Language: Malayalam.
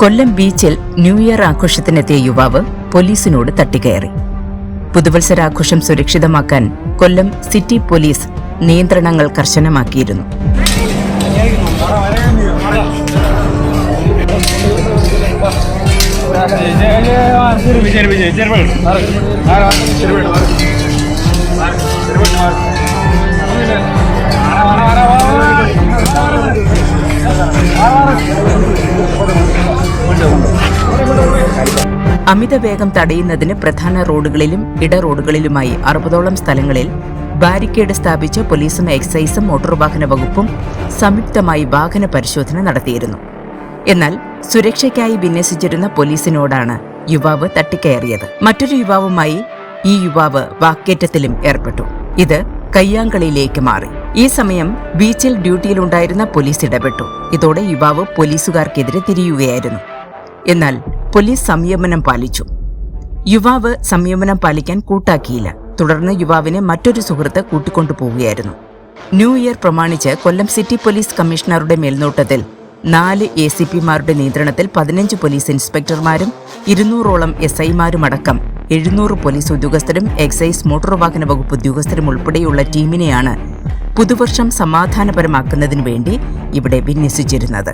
കൊല്ലം ബീച്ചിൽ ന്യൂ ഇയർ ആഘോഷത്തിനെത്തിയ യുവാവ് പോലീസിനോട് തട്ടിക്കയറി. പുതുവത്സരാഘോഷം സുരക്ഷിതമാക്കാൻ കൊല്ലം സിറ്റി പോലീസ് നിയന്ത്രണങ്ങൾ കർശനമാക്കിയിരുന്നു. അമിത വേഗം തടയുന്നതിന് പ്രധാന റോഡുകളിലും ഇട റോഡുകളിലുമായി അറുപതോളം സ്ഥലങ്ങളിൽ ബാരിക്കേഡ് സ്ഥാപിച്ച് പോലീസും എക്സൈസും മോട്ടോർ വാഹന വകുപ്പും സംയുക്തമായി വാഹന പരിശോധന നടത്തിയിരുന്നു. എന്നാൽ സുരക്ഷയ്ക്കായി വിന്യസിച്ചിരുന്ന പോലീസിനോടാണ് യുവാവ് തട്ടിക്കയറിയത്. മറ്റൊരു യുവാവുമായി ഈ യുവാവ് വാക്കേറ്റത്തിലും ഏർപ്പെട്ടു. ഇത് കയ്യാങ്കളിയിലേക്ക് മാറി. ഈ സമയം ബീച്ചിൽ ഡ്യൂട്ടിയിലുണ്ടായിരുന്ന പോലീസ് ഇടപെട്ടു. ഇതോടെ യുവാവ് പോലീസുകാർക്കെതിരെ തിരിയുകയായിരുന്നു. എന്നാൽ പോലീസ് സംയമനം പാലിച്ചു. യുവാവ് സംയമനം പാലിക്കാൻ കൂട്ടാക്കിയില്ല. തുടർന്ന് യുവാവിനെ മറ്റൊരു സുഹൃത്ത് കൂട്ടിക്കൊണ്ടുപോവുകയായിരുന്നു. ന്യൂ ഇയർ പ്രമാണിച്ച് കൊല്ലം സിറ്റി പോലീസ് കമ്മീഷണറുടെ മേൽനോട്ടത്തിൽ നാല് എ സി പിമാരുടെ നിയന്ത്രണത്തിൽ പതിനഞ്ച് പോലീസ് ഇൻസ്പെക്ടർമാരും ഇരുന്നൂറോളം എസ് ഐമാരുമടക്കം എഴുന്നൂറ് പോലീസ് ഉദ്യോഗസ്ഥരും എക്സൈസ് മോട്ടോർ വാഹന വകുപ്പ് ഉദ്യോഗസ്ഥരും ഉൾപ്പെടെയുള്ള ടീമിനെയാണ് പുതുവർഷം സമാധാനപരമാക്കുന്നതിനു വേണ്ടി ഇവിടെ വിന്യസിച്ചിരുന്നത്.